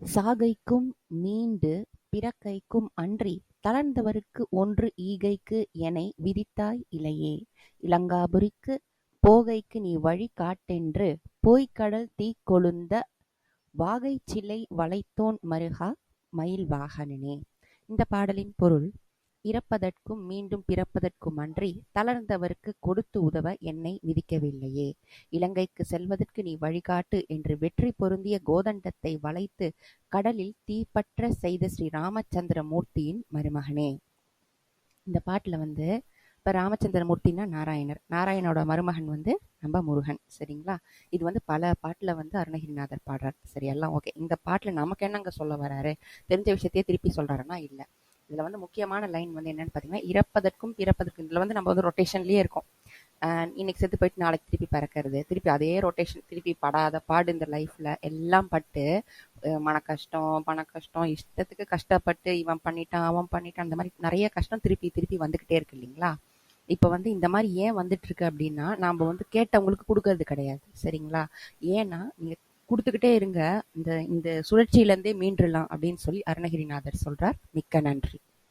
சாகைக்கும் மீண்டு பிறக்கைக்கும் அன்றித் தளர்ந்தவர்க்கு ஒன்று ஈகைக்கு எனை விதித்தாய் இலையே. இலங்காபுரிக்குப் போகைக்கு நீ வழி காட்டென்று போய்க்கடல் தீக்கொழுந்த வாகைச்சிலை வளைத்தோன் மருகா மயில்வாகனனே. இந்த பாடலின் பொருள் இறப்பதற்கும் மீண்டும் பிறப்பதற்குமன்றித் தளர்ந்தவர்க்குக் கொடுத்து உதவ என்னை விதிக்கவில்லையே. இலங்கைக்குச் செல்வதற்கு நீ வழிகாட்டு என்று வெற்றி பொருந்திய கோதண்டத்தை வளைத்து கடலில் தீப்பற்ற செய்த ஸ்ரீ ராமச்சந்திர மூர்த்தியின் மருமகனே. இந்த பாட்டில் வந்து இப்போ ராமச்சந்திர மூர்த்தின்னா நாராயணர். நாராயணோட மருமகன் வந்து நம்ம முருகன். சரிங்களா? இது வந்து பல பாட்டில் வந்து அருணகிரிநாதர் பாடுறார். சரி எல்லாம் ஓகே. இந்த பாட்டில் நமக்கு என்னங்க சொல்ல வராரு? தெரிஞ்ச விஷயத்தையே திருப்பி சொல்கிறாருன்னா இல்லை இதில் வந்து முக்கியமான லைன் வந்து என்னன்னு பார்த்தீங்கன்னா இறப்பதற்கும் பிறப்பதற்கும் இதில் வந்து நம்ம வந்து ரொட்டேஷன்லேயே இருக்கோம். இன்னைக்கு செத்து போயிட்டு நாளைக்கு திருப்பி பறக்கிறது திருப்பி அதே ரொட்டேஷன் திருப்பி படாத பாடு இந்த லைஃப்ல எல்லாம் பட்டு மன கஷ்டம் பண கஷ்டம் இஷ்டத்துக்கு கஷ்டப்பட்டு இவன் பண்ணிட்டான் அவன் பண்ணிட்டான் அந்த மாதிரி நிறைய கஷ்டம் திருப்பி திருப்பி வந்துகிட்டே இருக்கு இல்லைங்களா இப்போ வந்து இந்த மாதிரி ஏன் வந்துட்டு இருக்கு அப்படின்னா நாம வந்து கேட்டவங்களுக்கு கொடுக்கறது கிடையாது சரிங்களா ஏன்னா நீங்க கொடுத்துக்கிட்டே இருங்க. இந்த இந்த சுழற்சியிலேருந்தே மீண்டுலாம் அப்படின்னு சொல்லி அருணகிரிநாதர் சொல்றார். மிக்க நன்றி.